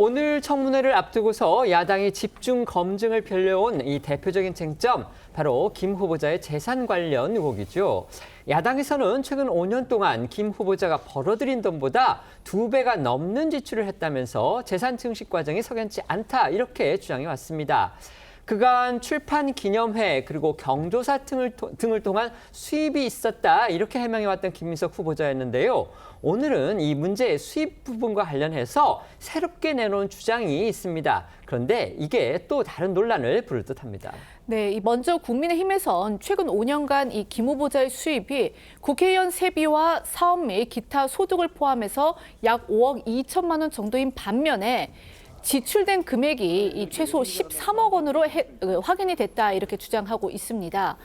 오늘 청문회를 앞두고서 야당이 집중 검증을 펼려온 이 대표적인 쟁점 바로 김 후보자의 재산 관련 의혹이죠. 야당에서는 최근 5년 동안 김 후보자가 벌어들인 돈보다 두 배가 넘는 지출을 했다면서 재산 증식 과정이 석연치 않다 이렇게 주장해 왔습니다. 그간 출판 기념회 그리고 경조사 등을, 통- 등을 통한 수입이 있었다 이렇게 해명해왔던 김민석 후보자였는데요. 오늘은 이 문제의 수입 부분과 관련해서 새롭게 내놓은 주장이 있습니다. 그런데 이게 또 다른 논란을 부를 듯합니다. 네, 이 먼저 국민의힘에선 최근 5년간 이 김 후보자의 수입이 국회의원 세비와 사업 및 기타 소득을 포함해서 약 5억 2천만 원 정도인 반면에 지출된 금액이 이 최소 13억 원으로 해- 어, 확인이 됐다 이렇게 주장하고 있습니다.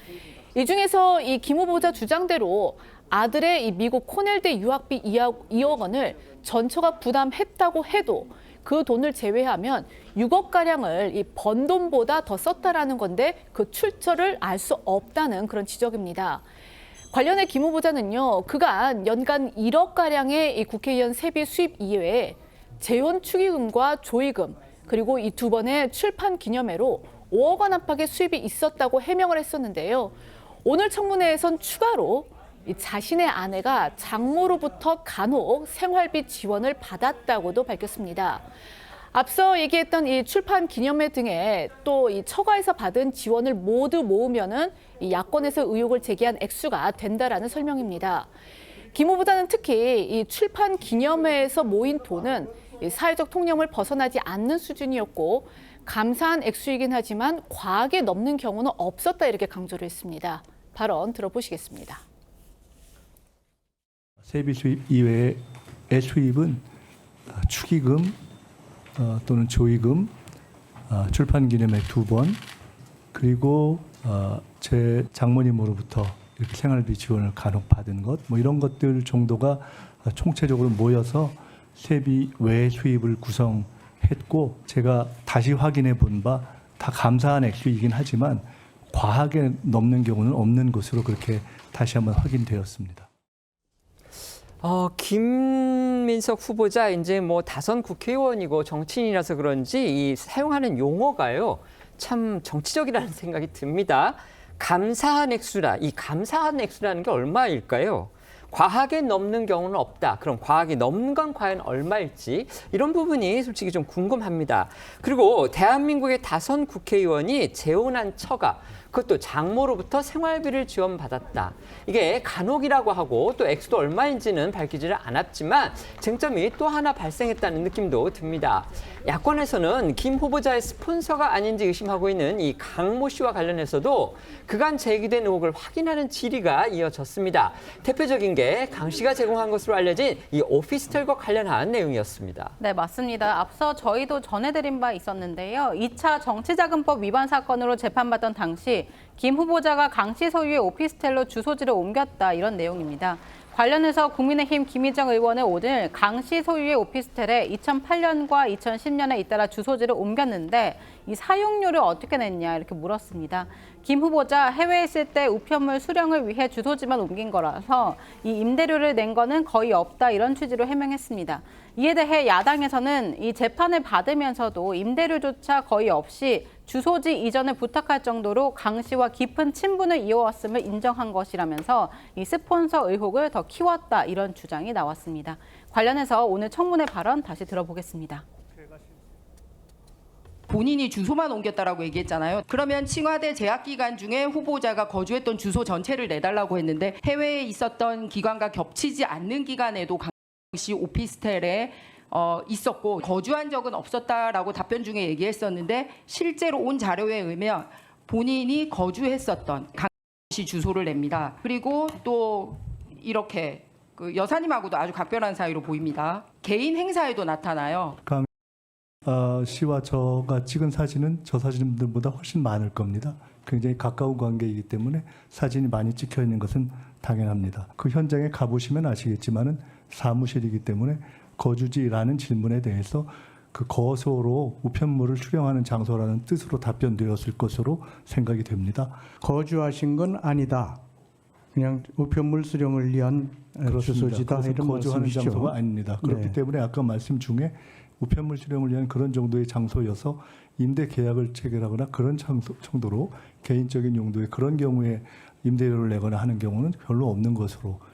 이 중에서 이 김 후보자 주장대로 아들의 이 미국 코넬대 유학비 2억, 2억 원을 전처가 부담했다고 해도 그 돈을 제외하면 6억 가량을 이 번 돈보다 더 썼다라는 건데 그 출처를 알 수 없다는 그런 지적입니다. 관련해 김 후보자는요 그간 연간 1억 가량의 이 국회의원 세비 수입 이외에 재원 축의금과 조의금 그리고 이 두 번의 출판 기념회로 5억 원 안팎의 수입이 있었다고 해명을 했었는데요. 오늘 청문회에선 추가로 이 자신의 아내가 장모로부터 간혹 생활비 지원을 받았다고도 밝혔습니다. 앞서 얘기했던 이 출판 기념회 등에 또 이 처가에서 받은 지원을 모두 모으면은 이 야권에서 의혹을 제기한 액수가 된다라는 설명입니다. 김 후보자는 특히 이 출판 기념회에서 모인 돈은 이 사회적 통념을 벗어나지 않는 수준이었고 감사한 액수이긴 하지만 과하게 넘는 경우는 없었다 이렇게 강조를 했습니다. 발언 들어보시겠습니다. 세비 수입 이외의 수입은 어, 축의금 어, 또는 조의금, 어, 출판 기념회 두 번, 그리고 어, 제 장모님으로부터 생활비 지원을 간혹 받은 것, 뭐 이런 것들 정도가 어, 총체적으로 모여서 세비 외 수입을 구성했고 제가 다시 확인해 본 바 다 감사한 액수이긴 하지만 과하게 넘는 경우는 없는 것으로 그렇게 다시 한번 확인되었습니다. 어, 김민석 후보자 이제 뭐 다선 국회의원이고 정치인이라서 그런지 이 사용하는 용어가요. 참 정치적이라는 생각이 듭니다. 감사한 액수라. 이 감사한 액수라는 게 얼마일까요? 과하게 넘는 경우는 없다. 그럼 과하게 넘는 건 과연 얼마일지 이런 부분이 솔직히 좀 궁금합니다. 그리고 대한민국의 다선 국회의원이 재혼한 처가 그것도 장모로부터 생활비를 지원받았다. 이게 간혹이라고 하고 또 액수도 얼마인지는 밝히지를 않았지만 쟁점이 또 하나 발생했다는 느낌도 듭니다. 야권에서는 김 후보자의 스폰서가 아닌지 의심하고 있는 이 강모 씨와 관련해서도 그간 제기된 의혹을 확인하는 질의가 이어졌습니다. 대표적인 게 강 씨가 제공한 것으로 알려진 이 오피스텔과 관련한 내용이었습니다. 네, 맞습니다. 앞서 저희도 전해드린 바 있었는데요. 2차 정치자금법 위반 사건으로 재판받던 당시 김 후보자가 강 씨 소유의 오피스텔로 주소지를 옮겼다 이런 내용입니다. 관련해서 국민의힘 김희정 의원은 오늘 강 씨 소유의 오피스텔에 2008년과 2010년에 잇따라 주소지를 옮겼는데 이 사용료를 어떻게 냈냐 이렇게 물었습니다. 김 후보자 해외에 있을 때 우편물 수령을 위해 주소지만 옮긴 거라서 이 임대료를 낸 거는 거의 없다 이런 취지로 해명했습니다. 이에 대해 야당에서는 이 재판을 받으면서도 임대료조차 거의 없이 주소지 이전을 부탁할 정도로 강 씨와 깊은 친분을 이어왔음을 인정한 것이라면서 이 스폰서 의혹을 더 키웠다 이런 주장이 나왔습니다. 관련해서 오늘 청문회 발언 다시 들어보겠습니다. 본인이 주소만 옮겼다라고 얘기했잖아요. 그러면 칭화대 재학 기간 중에 후보자가 거주했던 주소 전체를 내달라고 했는데 해외에 있었던 기간과 겹치지 않는 기간에도 강씨 오피스텔에 어, 있었고 거주한 적은 없었다라고 답변 중에 얘기했었는데 실제로 온 자료에 의하면 본인이 거주했었던 강씨 주소를 냅니다. 그리고 또 이렇게 그 여사님하고도 아주 각별한 사이로 보입니다. 개인 행사에도 나타나요. 어, 씨와 저가 찍은 사진은 저 사진들보다 훨씬 많을 겁니다. 굉장히 가까운 관계이기 때문에 사진이 많이 찍혀 있는 것은 당연합니다. 그 현장에 가보시면 아시겠지만은 사무실이기 때문에 거주지라는 질문에 대해서 그 거소로 우편물을 수령하는 장소라는 뜻으로 답변되었을 것으로 생각이 됩니다. 거주하신 건 아니다. 그냥 우편물 수령을 위한 어, 주소지다 이런 거주하는 말씀이시죠. 장소가 아닙니다. 그렇기 네. 때문에 아까 말씀 중에 우편물 수령을 위한 그런 정도의 장소여서 임대 계약을 체결하거나 그런 장소, 정도로 개인적인 용도의 그런 경우에 임대료를 내거나 하는 경우는 별로 없는 것으로 어,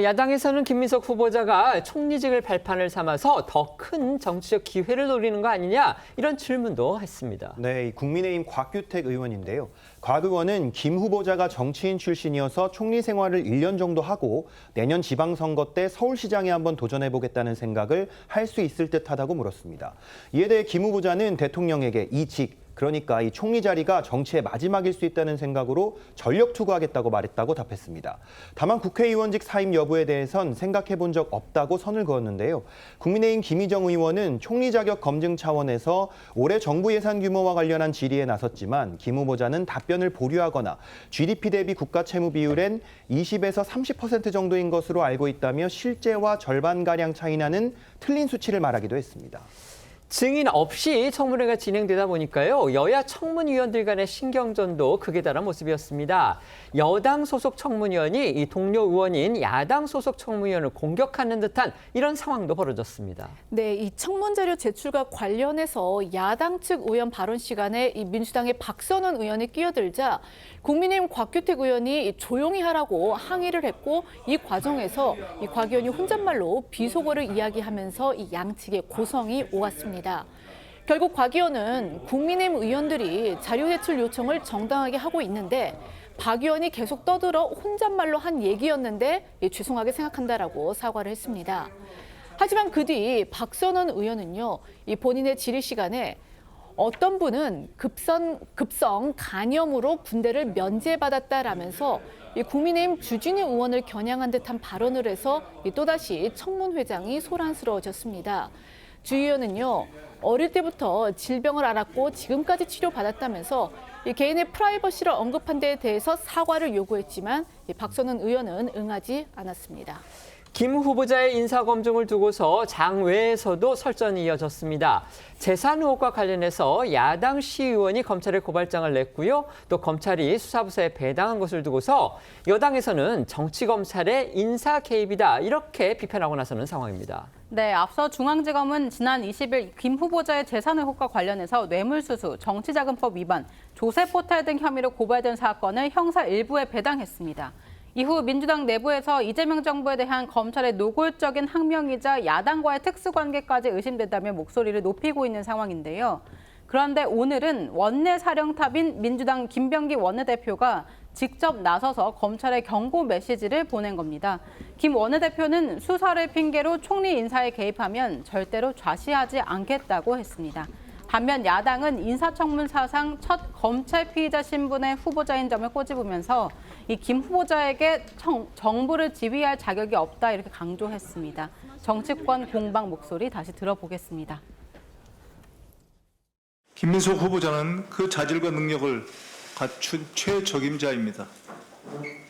야당에서는 김민석 후보자가 총리직을 발판을 삼아서 더 큰 정치적 기회를 노리는 거 아니냐 이런 질문도 했습니다. 네, 이 국민의힘 곽규택 의원인데요. 곽 의원은 김 후보자가 정치인 출신이어서 총리 생활을 1년 정도 하고 내년 지방선거 때 서울시장에 한번 도전해보겠다는 생각을 할 수 있을 듯하다고 물었습니다. 이에 대해 김 후보자는 대통령에게 이 직, 그러니까 이 총리 자리가 정치의 마지막일 수 있다는 생각으로 전력 투구하겠다고 말했다고 답했습니다. 다만 국회의원직 사임 여부에 대해선 생각해 본 적 없다고 선을 그었는데요. 국민의힘 김희정 의원은 총리 자격 검증 차원에서 올해 정부 예산 규모와 관련한 질의에 나섰지만 김 후보자는 답변을 보류하거나 GDP 대비 국가 채무 비율엔 20에서 30% 정도인 것으로 알고 있다며 실제와 절반가량 차이 나는 틀린 수치를 말하기도 했습니다. 증인 없이 청문회가 진행되다 보니까요. 여야 청문위원들 간의 신경전도 극에 달한 모습이었습니다. 여당 소속 청문위원이 이 동료 의원인 야당 소속 청문위원을 공격하는 듯한 이런 상황도 벌어졌습니다. 네, 이 청문 자료 제출과 관련해서 야당 측 의원 발언 시간에 이 민주당의 박선원 의원이 끼어들자 국민의힘 곽규택 의원이 조용히 하라고 항의를 했고 이 과정에서 이 곽 의원이 혼잣말로 비속어를 이야기하면서 이 양측의 고성이 오갔 습니다. 결국 곽 의원은 국민의힘 의원들이 자료 제출 요청을 정당하게 하고 있는데 박 의원이 계속 떠들어 혼잣말로 한 얘기였는데 예, 죄송하게 생각한다라고 사과를 했습니다. 하지만 그 뒤 박선원 의원은요, 이 본인의 질의 시간에 어떤 분은 급선, 급성 간염으로 군대를 면제받았다라면서 이 국민의힘 주진우 의원을 겨냥한 듯한 발언을 해서 이 또다시 청문회장이 소란스러워졌습니다. 주 의원은요, 어릴 때부터 질병을 앓았고 지금까지 치료받았다면서 이 개인의 프라이버시를 언급한 데에 대해서 사과를 요구했지만 이 박선원 의원은 응하지 않았습니다. 김 후보자의 인사 검증을 두고서 장외에서도 설전이 이어졌습니다. 재산 의혹과 관련해서 야당 시의원이 검찰에 고발장을 냈고요. 또 검찰이 수사부서에 배당한 것을 두고서 여당에서는 정치 검찰의 인사 개입이다 이렇게 비판하고 나서는 상황입니다. 네, 앞서 중앙지검은 지난 20일 김 후보자의 재산 의혹과 관련해서 뇌물수수, 정치자금법 위반, 조세포탈 등 혐의로 고발된 사건을 형사 일부에 배당했습니다. 이후 민주당 내부에서 이재명 정부에 대한 검찰의 노골적인 항명이자 야당과의 특수관계까지 의심된다며 목소리를 높이고 있는 상황인데요. 그런데 오늘은 원내 사령탑인 민주당 김병기 원내대표가 직접 나서서 검찰에 경고 메시지를 보낸 겁니다. 김 원내대표는 수사를 핑계로 총리 인사에 개입하면 절대로 좌시하지 않겠다고 했습니다. 반면 야당은 인사청문 사상 첫 검찰 피의자 신분의 후보자인 점을 꼬집으면서 이 김 후보자에게 청- 정부를 지휘할 자격이 없다 이렇게 강조했습니다. 정치권 공방 목소리 다시 들어보겠습니다. 김민석 후보자는 그 자질과 능력을 갖춘 최적임자입니다.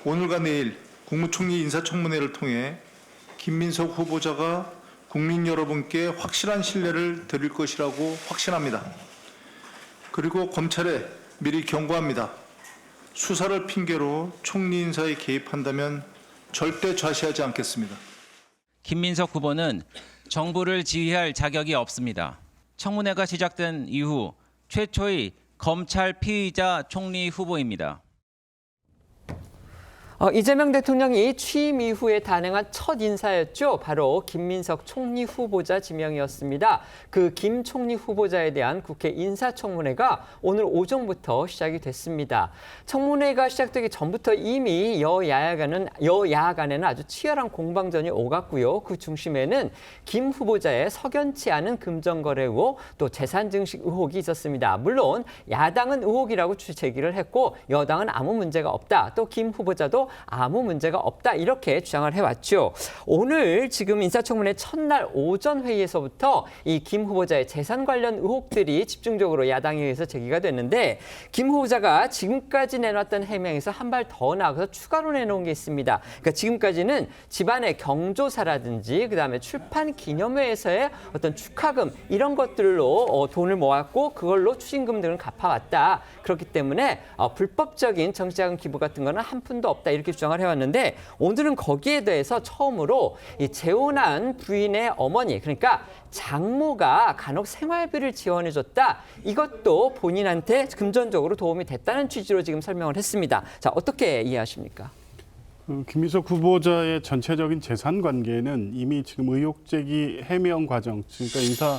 오늘과 내일 국무총리 인사청문회를 통해 김민석 후보자가 국민 여러분께 확실한 신뢰를 드릴 것이라고 확신합니다. 그리고 검찰에 미리 경고합니다. 수사를 핑계로 총리 인사에 개입한다면 절대 좌시하지 않겠습니다. 김민석 후보는 정부를 지휘할 자격이 없습니다. 청문회가 시작된 이후 최초의 검찰 피의자 총리 후보입니다. 어, 이재명 대통령이 취임 이후에 단행한 첫 인사였죠. 바로 김민석 총리 후보자 지명이었습니다. 그 김 총리 후보자에 대한 국회 인사청문회가 오늘 오전부터 시작이 됐습니다. 청문회가 시작되기 전부터 이미 여야야 간은 여야 간에는 아주 치열한 공방전이 오갔고요. 그 중심에는 김 후보자의 석연치 않은 금전거래 의혹 또 재산 증식 의혹이 있었습니다. 물론 야당은 의혹이라고 제기를 했고 여당은 아무 문제가 없다. 또 김 후보자도 아무 문제가 없다 이렇게 주장을 해왔죠. 오늘 지금 인사청문회 첫날 오전 회의에서부터 이 김 후보자의 재산 관련 의혹들이 집중적으로 야당에 의해서 제기가 됐는데 김 후보자가 지금까지 내놨던 해명에서 한 발 더 나아가서 추가로 내놓은 게 있습니다. 그러니까 지금까지는 집안의 경조사라든지 그다음에 출판 기념회에서의 어떤 축하금 이런 것들로 어, 돈을 모았고 그걸로 추징금 등을 갚아왔다. 그렇기 때문에 어, 불법적인 정치자금 기부 같은 거는 한 푼도 없다. 이렇게 주장을 해왔는데 오늘은 거기에 대해서 처음으로 이 재혼한 부인의 어머니 그러니까 장모가 간혹 생활비를 지원해줬다. 이것도 본인한테 금전적으로 도움이 됐다는 취지로 지금 설명을 했습니다. 자 어떻게 이해하십니까? 그 김민석 후보자의 전체적인 재산 관계는 이미 지금 의혹 제기 해명 과정, 그러니까 인사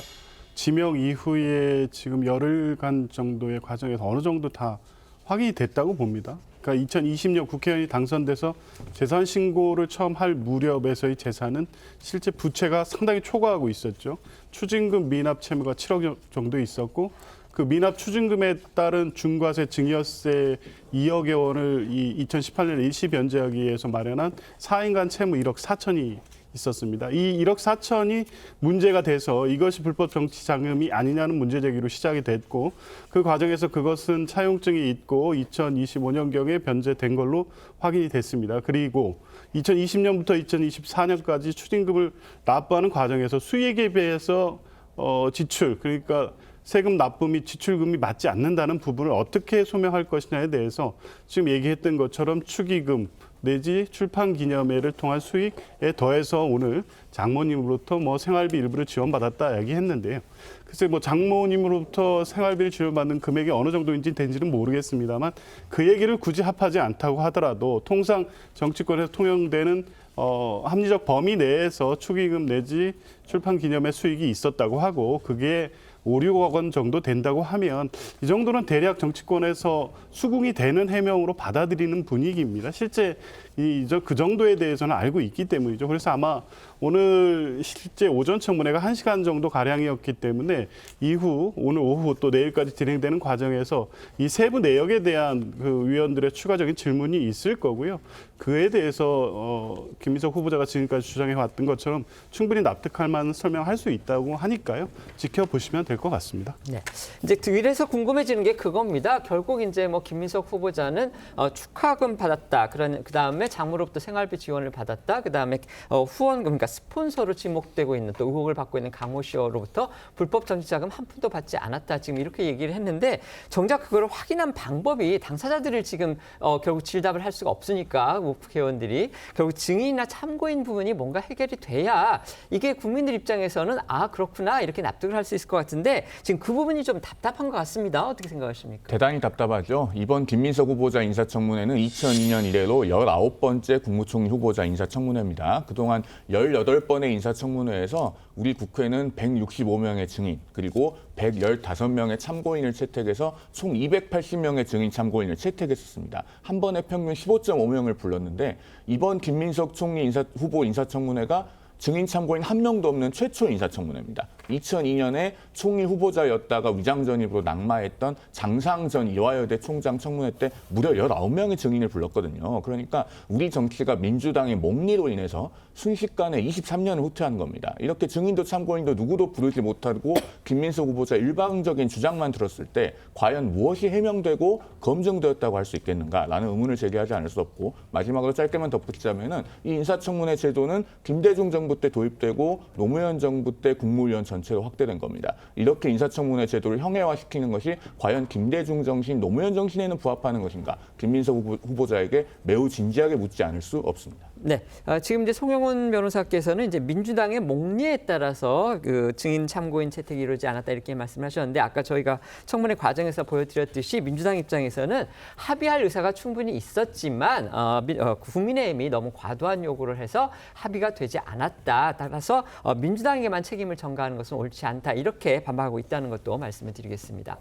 지명 이후에 지금 열흘간 정도의 과정에서 어느 정도 다 확인이 됐다고 봅니다. 그러니까 2020년 국회의원이 당선돼서 재산 신고를 처음 할 무렵에서의 재산은 실제 부채가 상당히 초과하고 있었죠. 추징금 미납 채무가 7억 정도 있었고 그 미납 추징금에 따른 중과세 증여세 2억여 원을 이 2018년 일시 변제하기 위해서 마련한 4인간 채무 1억 4천이 있었습니다. 이 1억 4천이 문제가 돼서 이것이 불법 정치 자금이 아니냐는 문제 제기로 시작이 됐고 그 과정에서 그것은 차용증이 있고 2025년경에 변제된 걸로 확인이 됐습니다. 그리고 2020년부터 2024년까지 추징금을 납부하는 과정에서 수익에 비해서 어, 지출 그러니까 세금 납부 및 지출금이 맞지 않는다는 부분을 어떻게 소명할 것이냐에 대해서 지금 얘기했던 것처럼 축의금 내지 출판 기념회를 통한 수익에 더해서 오늘 장모님으로부터 뭐 생활비 일부를 지원받았다 얘기했는데요. 글쎄 뭐 장모님으로부터 생활비를 지원받는 금액이 어느 정도인지 된지는 모르겠습니다만 그 얘기를 굳이 합하지 않다고 하더라도 통상 정치권에서 통용되는 어, 합리적 범위 내에서 축의금 내지 출판 기념회 수익이 있었다고 하고 그게 5, 6억 원 정도 된다고 하면 이 정도는 대략 정치권에서 수긍이 되는 해명으로 받아들이는 분위기입니다. 실제 이그 정도에 대해서는 알고 있기 때문이죠. 그래서 아마 오늘 실제 오전 청문회가 1시간 정도 가량이었기 때문에 이후 오늘 오후 또 내일까지 진행되는 과정에서 이 세부 내역에 대한 그 위원들의 추가적인 질문이 있을 거고요. 그에 대해서 어, 김민석 후보자가 지금까지 주장해 왔던 것처럼 충분히 납득할 만한 설명할 수 있다고 하니까요. 지켜보시면 될 것 같습니다. 네. 이제 이래서 궁금해지는 게 그겁니다. 결국 이제 뭐 김민석 후보자는 어, 축하금 받았다. 그런 그 다음에 장모로부터 생활비 지원을 받았다. 그 다음에 어, 후원금, 그러니까 스폰서로 지목되고 있는 또 의혹을 받고 있는 강호 씨로부터 불법 정치자금 한 푼도 받지 않았다. 지금 이렇게 얘기를 했는데 정작 그걸 확인한 방법이 당사자들을 지금 어, 결국 질답을 할 수가 없으니까 국회의원들이 결국 증인이나 참고인 부분이 뭔가 해결이 돼야 이게 국민들 입장에서는 아 그렇구나 이렇게 납득을 할 수 있을 것 같은데. 지금 그 부분이 좀 답답한 것 같습니다. 어떻게 생각하십니까? 대단히 답답하죠. 이번 김민석 후보자 인사청문회는 2002년 이래로 19번째 국무총리 후보자 인사청문회입니다. 그동안 18 번의 인사청문회에서 우리 국회는 165명의 증인 그리고 115명의 참고인을 채택해서 총 280명의 증인 참고인을 채택했었습니다. 한 번에 평균 15.5명을 불렀는데 이번 김민석 총리 인사, 후보 인사청문회가 증인 참고인 한 명도 없는 최초 인사청문회입니다. 2002년에 총리 후보자였다가 위장 전입으로 낙마했던 장상전 이화여대 총장 청문회 때 무려 19명의 증인을 불렀거든요. 그러니까 우리 정치가 민주당의 몽리로 인해서 순식간에 23년을 후퇴한 겁니다. 이렇게 증인도 참고인도 누구도 부르지 못하고 김민석 후보자 일방적인 주장만 들었을 때 과연 무엇이 해명되고 검증되었다고 할 수 있겠는가라는 의문을 제기하지 않을 수 없고 마지막으로 짧게만 덧붙이자면은 이 인사청문회 제도는 김대중 정부 때 도입되고 노무현 정부 때 국무위원 전체로 확대된 겁니다. 이렇게 인사청문회 제도를 형해화시키는 것이 과연 김대중 정신, 노무현 정신에는 부합하는 것인가? 김민석 후보, 후보자에게 매우 진지하게 묻지 않을 수 없습니다. 네, 아, 지금 이제 송영훈 변호사께서는 이제 민주당의 목리에 따라서 그 증인 참고인 채택이 이루어지지 않았다 이렇게 말씀하셨는데 아까 저희가 청문회 과정에서 보여드렸듯이 민주당 입장에서는 합의할 의사가 충분히 있었지만 어, 미- 어, 국민의힘이 너무 과도한 요구를 해서 합의가 되지 않았다. 따라서 어, 민주당에게만 책임을 전가하는 것은 옳지 않다 이렇게 반박하고 있다는 것도 말씀을 드리겠습니다.